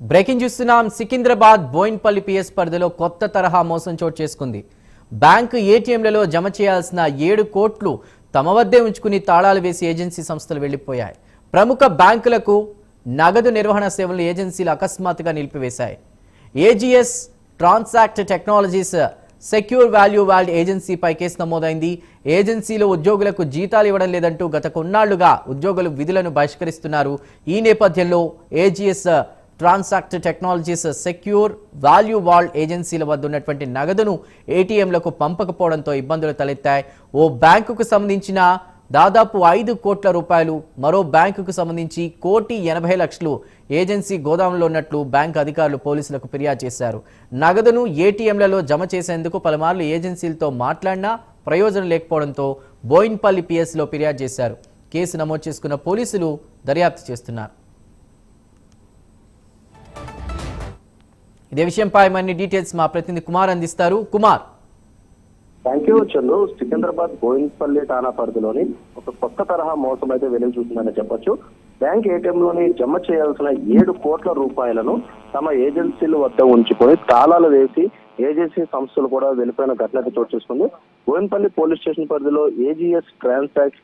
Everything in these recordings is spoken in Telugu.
బ్రేకింగ్ చూస్తున్నాం సికింద్రాబాద్ బోయిన్పల్లి పిఎస్ పరిధిలో కొత్త తరహా మోసం చోటు చేసుకుంది. బ్యాంకు ఏటీఎంలలో జమ చేయాల్సిన ఏడు కోట్లు తమ వద్దే ఉంచుకుని తాళాలు వేసి ఏజెన్సీ సంస్థలు వెళ్ళిపోయాయి ప్రముఖ బ్యాంకులకు నగదు నిర్వహణ సేవలు ఏజెన్సీలు అకస్మాత్తుగా నిలిపివేశాయి. A G S transact technologies secure value vault ఏజెన్సీపై కేసు నమోదైంది. ఏజెన్సీలో ఉద్యోగులకు జీతాలు ఇవ్వడం లేదంటూ గత కొన్నాళ్ళుగా ఉద్యోగులు విధులను బహిష్కరిస్తున్నారు. ఈ నేపథ్యంలో A G S transact technologies secure value vault ఏజెన్సీల వద్ద ఉన్నటువంటి నగదును ఏటీఎంలకు పంపకపోవడంతో ఇబ్బందులు తలెత్తాయి. ఓ బ్యాంకుకు సంబంధించిన దాదాపు ఐదు కోట్ల రూపాయలు మరో బ్యాంకుకు సంబంధించి కోటి ఎనభై లక్షలు ఏజెన్సీ గోదాంలో ఉన్నట్లు బ్యాంక్ అధికారులు పోలీసులకు ఫిర్యాదు చేశారు. నగదును ఏటీఎంలలో జమ చేసేందుకు పలుమార్లు ఏజెన్సీలతో మాట్లాడినా ప్రయోజనం లేకపోవడంతో బోయిన్పల్లి పిఎస్లో ఫిర్యాదు చేశారు. కేసు నమోదు చేసుకున్న పోలీసులు దర్యాప్తు చేస్తున్నారు. ఇదే విషయంపై మరిన్ని డీటెయిల్స్ మా ప్రతినిధి కుమార్ అందిస్తారు. Kumar. Thank you Chandu. Secunderabad Boinpally ఠాణా పరిధిలోని ఒక కొత్త తరహా మోసం అయితే వెలుగు చూసిందని చెప్పొచ్చు. బ్యాంక్ ఏటీఎం లోని జమ చేయాల్సిన ఏడు కోట్ల రూపాయలను తమ ఏజెన్సీల వద్ద ఉంచుకొని తాళాలు వేసి ఏజెన్సీ సంస్థలు కూడా వెళ్ళిపోయిన ఘటన చోటు చేసుకుంది. బోయిన్పల్లి పోలీస్ స్టేషన్ పరిధిలో A G S transact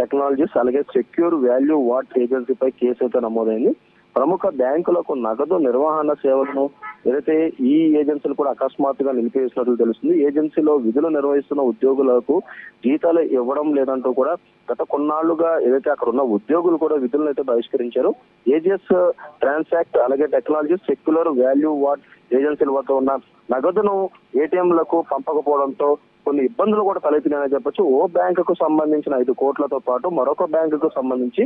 technologies అలాగే సెక్యూర్ వాల్యూ వాట్ ఏజెన్సీపై కేసు అయితే నమోదైంది. ప్రముఖ బ్యాంకులకు నగదు నిర్వహణ సేవలను ఏదైతే ఈ ఏజెన్సీలు కూడా అకస్మాత్తుగా నిలిపివేసినట్లు తెలుస్తుంది ఏజెన్సీలో విధులు నిర్వహిస్తున్న ఉద్యోగులకు జీతాలు ఇవ్వడం లేదంటూ కూడా గత కొన్నాళ్ళుగా ఏదైతే అక్కడ ఉన్న ఉద్యోగులు కూడా విధులను అయితే బహిష్కరించారు. ఏజిఎస్ ట్రాన్సాక్ట్ అలాగే టెక్నాలజీ సెక్యులర్ వాల్యూ వాట్ ఏజెన్సీల వద్ద ఉన్న నగదును ఏటీఎంలకు పంపకపోవడంతో కొన్ని ఇబ్బందులు కూడా తలెత్తినాయని చెప్పొచ్చు. ఓ బ్యాంకుకు సంబంధించిన ఐదు కోట్లతో పాటు మరొక బ్యాంకుకు సంబంధించి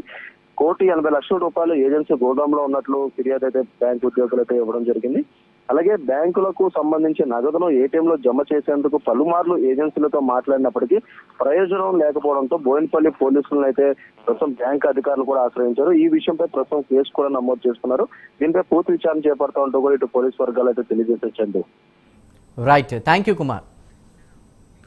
కోటి ఎనభై లక్షల రూపాయలు ఏజెన్సీ గోదాంలో ఉన్నట్లు ఫిర్యాదు అయితే బ్యాంక్ ఉద్యోగులు అయితే ఇవ్వడం జరిగింది. అలాగే బ్యాంకులకు సంబంధించి నగదును ఏటీఎం లో జమ చేసేందుకు పలుమార్లు ఏజెన్సీలతో మాట్లాడినప్పటికీ ప్రయోజనం లేకపోవడంతో బోయినపల్లి పోలీసులను అయితే ప్రస్తుతం బ్యాంక్ అధికారులు కూడా ఆశ్రయించారు. ఈ విషయంపై ప్రస్తుతం కేసు కూడా నమోదు చేసుకున్నారు దీనిపై పూర్తి విచారణ చేపడతా ఉంటూ కూడా ఇటు పోలీస్ వర్గాలు అయితే తెలియజేసొచ్చండి రైట్ థ్యాంక్ యూ కుమార్